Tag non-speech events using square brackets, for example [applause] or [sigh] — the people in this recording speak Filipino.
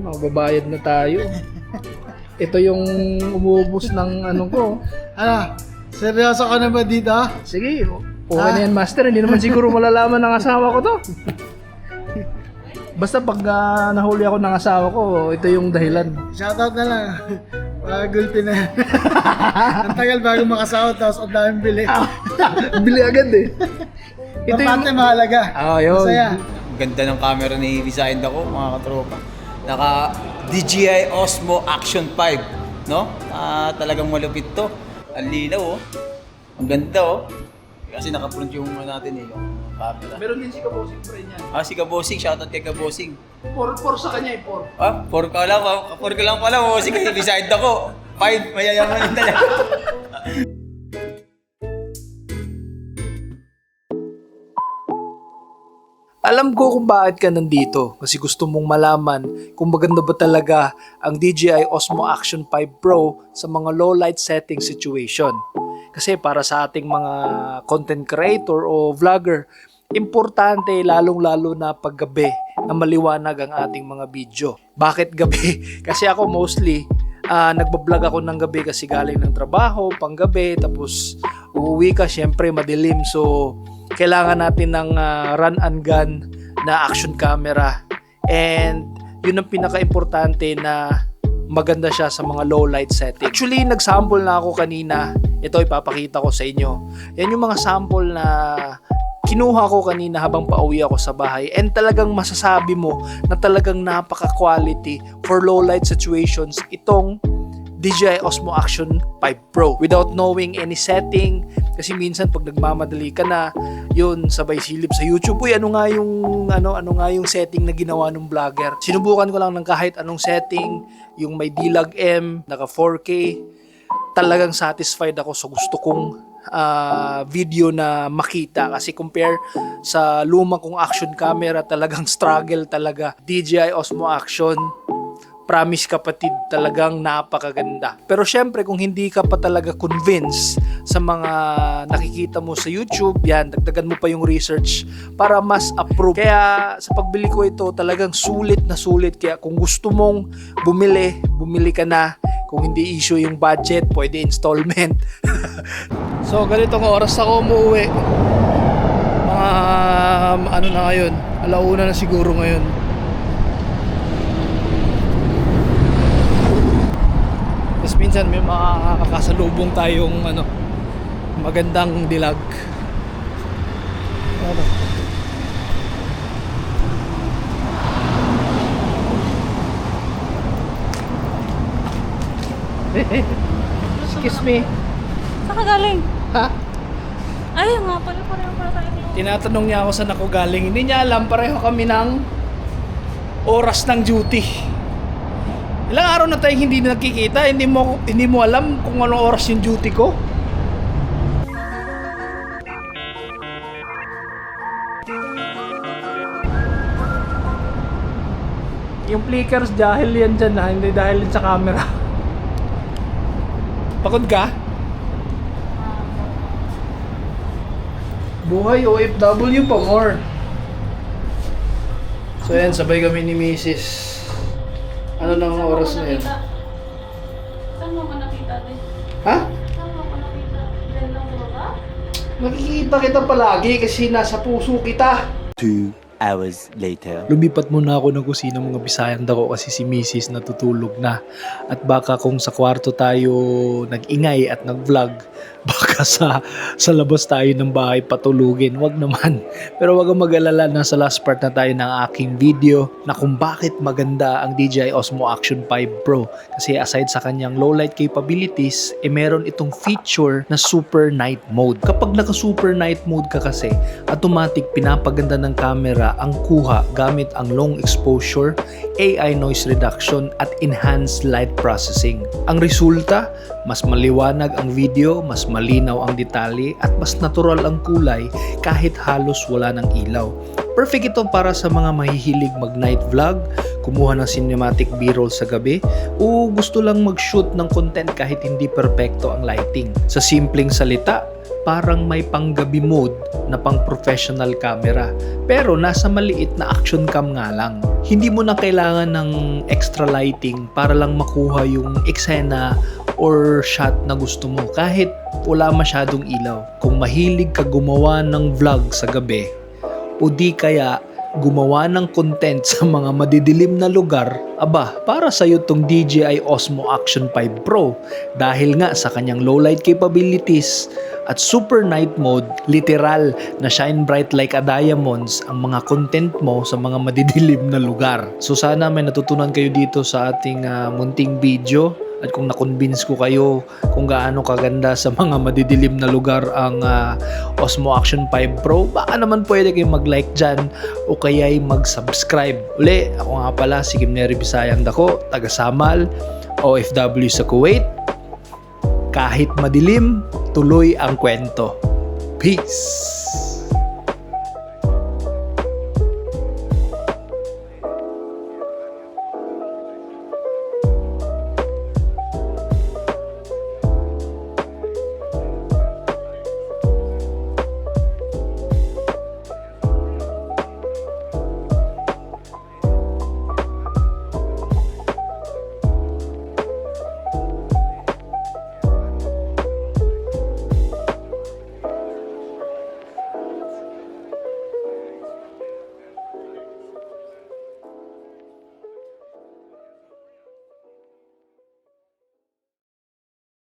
magbabayad na tayo. Ito yung umuubos ng ano ko. Ano? Seryoso ka na ba dito? Sige, okay na yan master. Hindi naman siguro malalaman ng asawa ko to. Basta pag ah, nahuli ako ng asawa ko, ito yung dahilan. Shoutout na lang. [laughs] Mga gulpi na yan. [laughs] Ang tagal bago makasahod tapos ang daming bili. [laughs] Bili agad eh. Ito Importante yung... mahalaga. Ah, yun. Masaya. Ganda ng camera ni Designed ako, mga katropa. Naka DJI Osmo Action 5, no? Ah, talagang malupit to. Ang linaw, oh. Ang ganda, oh. Kasi naka-front yung ano natin eh, yung camera. Meron din si Kabosing friend niya. Ah, si Kabosing, shoutout kay Kabosing. 4-4 sa kanya eh, 4. Ah, 4 ka lang, 4 ka lang pala, oh. Kasi Designed [laughs] ako. 5, mayayaman din talaga. [laughs] Alam ko kung bakit ka nandito kasi gusto mong malaman kung maganda ba talaga ang DJI Osmo Action 5 Pro sa mga low light setting situation. Kasi para sa ating mga content creator o vlogger, importante lalong-lalo na paggabi na maliwanag ang ating mga video. Bakit gabi? [laughs] kasi ako mostly ah nagbablog ako ng gabi kasi galing ng trabaho, panggabi, tapos uuwi ka, syempre madilim. So, kailangan natin ng ah, run and gun na action camera. And yun ang pinaka-importante na maganda siya sa mga low light setting. Actually, nag-sample na ako kanina. Ito ipapakita ko sa inyo. Yan yung mga sample na kinuha ko kanina habang pauwi ako sa bahay and talagang masasabi mo na talagang napaka-quality for low light situations itong DJI Osmo Action 5 Pro. Without knowing any setting kasi minsan pag nagmamadali ka na yun sabay silip sa YouTube. Uy ano nga yung ano ano nga yung setting na ginawa ng vlogger? Sinubukan ko lang ng kahit anong setting yung may D-Log M naka 4K talagang satisfied ako sa gusto kong ah, video na makita. Kasi compare sa lumang kong action camera talagang [laughs] struggle talaga. DJI Osmo Action promise kapatid talagang napakaganda. Pero syempre kung hindi ka pa talaga convince sa mga nakikita mo sa YouTube yan dagdagan mo pa yung research para mas approve. Kaya sa pagbili ko ito talagang sulit na sulit. Kaya kung gusto mong bumili bumili ka na. Kung hindi issue yung budget pwede installment. [laughs] So ganitong oras ako umuwi. Mga ano na ngayon? Alauna na siguro ngayon minsan may makakasalubong tayong ano, magandang dilag. Ano? [laughs] Excuse me. Saan ka galing? Ha? Ay, nga pala, pareho pala tayo. Tinatanong niya ako saan ako galing. Hindi niya alam, pareho kami ng oras ng duty. Ilang araw na tayong hindi nagkikita, hindi mo hindi mo alam kung anong oras yung duty ko. Yung flickers dahil yan dyan ha, hindi dahil yan sa camera. [laughs] Pagod ka? Buhay OFW pa more. So yan, sabay kami ni Mrs. Ano nang oras na yan? Saan mo ka nakita, din? Ha? Saan mo ka nakita? Diyan lang baba? Nakikita kita palagi kasi nasa puso kita. Two hours later. Lumipat muna ako ng kusina mga bisayang dako kasi si Mrs. natutulog na. At baka kung sa kwarto tayo nag-ingay at nag-vlog, [laughs] baka sa, sa labas tayo ng bahay patulugin. Wag naman. [laughs] Pero wag kang mag-alala, nasa last part na tayo ng aking video na kung bakit maganda ang DJI Osmo Action 5 Pro. Kasi aside sa kanyang low light capabilities, eh meron itong feature na super night mode. Kapag naka super night mode ka kasi, automatic pinapaganda ng camera ang kuha gamit ang long exposure, AI noise reduction at enhanced light processing. Ang resulta, mas maliwanag ang video, mas malinaw ang detalye at mas natural ang kulay kahit halos wala ng ilaw. Perfect ito para sa mga mahihilig mag-night vlog, kumuha ng cinematic b-roll sa gabi, o gusto lang mag-shoot ng content kahit hindi perpekto ang lighting. Sa simpleng salita, parang may panggabi mode na pang professional camera. Pero nasa maliit na action cam nga lang. Hindi mo na kailangan ng extra lighting para lang makuha yung eksena or shot na gusto mo kahit wala masyadong ilaw. Kung mahilig ka gumawa ng vlog sa gabi o di kaya gumawa ng content sa mga madidilim na lugar, aba, para sa iyo tong DJI Osmo Action 5 Pro dahil nga sa kanyang low light capabilities at super night mode, literal na shine bright like a diamonds ang mga content mo sa mga madidilim na lugar. So sana may natutunan kayo dito sa ating ah, munting video at kung na-convince ko kayo kung gaano kaganda sa mga madidilim na lugar ang ah, Osmo Action 5 Pro, baka naman pwede kayong mag-like dyan o kaya'y mag-subscribe. Uli, ako nga pala si Kim Neri Bisayang Dako, taga Samal, OFW sa Kuwait. Kahit madilim, tuloy ang kwento. Peace!